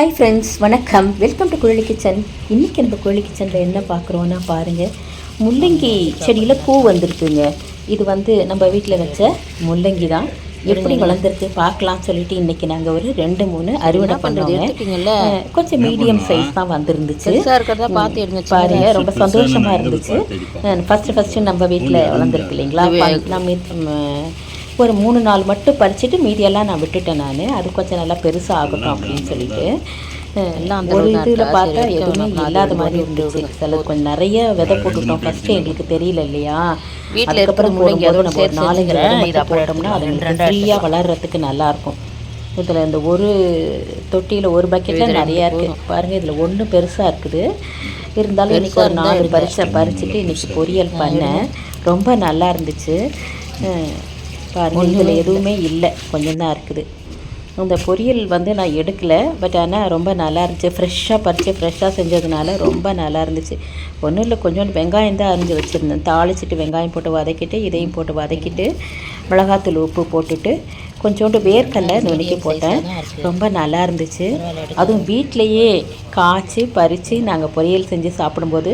Hi friends வணக்கம். Welcome to Kuzhali kitchen இன்றைக்கி நம்ம குழலி கிச்சனில் என்ன பார்க்குறோன்னா பாருங்கள் முள்ளங்கி செடியில் பூ வந்திருக்குங்க. இது வந்து நம்ம வீட்டில் வச்ச முள்ளங்கி தான். எப்படி வளர்ந்துருக்கு பார்க்கலாம் சொல்லிட்டு இன்றைக்கி நாங்கள் ஒரு ரெண்டு மூணு அறுவடை அஹ், கொஞ்சம் மீடியம் சைஸ் தான் வந்திருந்துச்சு. பாருங்க ரொம்ப சந்தோஷமா இருந்துச்சு. ஃபர்ஸ்ட் ஃபர்ஸ்ட் நம்ம வீட்டில் வளர்ந்துருக்கு இல்லைங்களா? ப- நம்ம ஒரு மூணு நாள் மட்டும் பறிச்சுட்டு மீதியெல்லாம் நான் விட்டுட்டேன் நான். அது கொஞ்சம் நல்லா பெருசாக ஆகட்டும் அப்படின்னு சொல்லிட்டு. ஒரு இதில் பார்த்தா எதுவுமே இல்லாத மாதிரி இருந்துச்சு. சில கொஞ்சம் நிறைய விதை போட்டுட்டோம் ஃபர்ஸ்ட் எங்களுக்கு தெரியல இல்லையா? அதுக்கப்புறம் போடும்போது நம்ம ஒரு நாலஞ்சு. விதை மட்டும் போட்டோம்னா அது ஃப்ரீயாக வளர்கிறதுக்கு நல்லாயிருக்கும் இதில் இந்த ஒரு தொட்டியில் ஒரு பக்கெட்டில் நிறையா இருக்குது பாருங்கள் இதில் ஒன்று பெருசாக இருக்குது. இருந்தாலும் இன்னைக்கு ஒரு நாலு பறிச்ச பறிச்சுட்டு இன்னைக்கு பொரியல் பண்ணேன். ரொம்ப நல்லா இருந்துச்சு. அஹ் பாருங்க இதில் எதுவுமே இல்லை. கொஞ்சம் தான் இருக்குது. அந்த பொரியல் வந்து நான் எடுக்கல. பட் ஆனால் ரொம்ப நல்லா இருந்துச்சு. ஃப்ரெஷ்ஷாக பறித்து ஃப்ரெஷ்ஷாக செஞ்சதுனால ரொம்ப நல்லா இருந்துச்சு. ஒன்றும் இல்லை. கொஞ்சோண்டு வெங்காயம் தான் அரிஞ்சு வச்சுருந்தேன். தாளிச்சிட்டு வெங்காயம் போட்டு வதக்கிட்டு இதையும் போட்டு வதக்கிட்டு மிளகாத்தூள் உப்பு போட்டுட்டு கொஞ்சோண்டு வேர்க்கடலை நுணுக்கி போட்டேன். ரொம்ப நல்லா இருந்துச்சு. அதுவும் வீட்டிலையே காய்ச்சி பறித்து நாங்கள் பொரியல் செஞ்சு சாப்பிடும்போது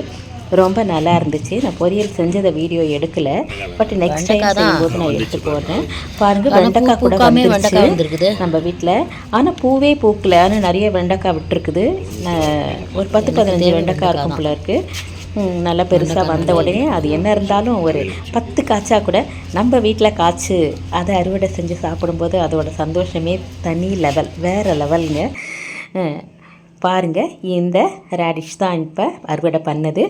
ரொம்ப நல்லா இருந்துச்சு. நான் பொரியல் செஞ்சதை வீடியோ எடுக்கல. பட் நெக்ஸ்ட் டைம் செய்யும்போது நான் எடுத்து போடுறேன். பாருங்க வெண்டைக்காய் கூட வந்துருச்சு. வந்திருக்குது. நம்ம வீட்டில் ஆனால் பூவே பூக்கல. ஆனால் நிறைய வெண்டைக்காய் விட்டுருக்குது. நான் ஒரு பத்து பதினஞ்சு வெண்டைக்காய் இருக்கும் போல இருக்கு. ம், நல்லா பெருசாக வந்த உடனே அது என்ன இருந்தாலும் ஒரு பத்து காய்ச்சா கூட நம்ம வீட்டில் காய்ச்சி அதை அறுவடை செஞ்சு சாப்பிடும்போது அதோட சந்தோஷமே தனி லெவல் வேறு லெவலுங்க பாருங்கள் இந்த ரேடிஷ் தான் இப்போ அறுவடை பண்ணது.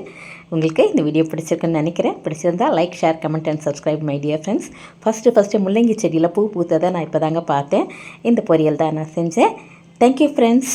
உங்களுக்கு இந்த வீடியோ பிடிச்சிருக்குன்னு நினைக்கிறேன். பிடிச்சிருந்தா like share comment and subscribe my dear friends first first முள்ளங்கி செடியில் பூ பூத்ததை நான் இப்போ தாங்க பார்த்தேன். இந்த பொரியல் தான் நான் செஞ்சேன். Thank you friends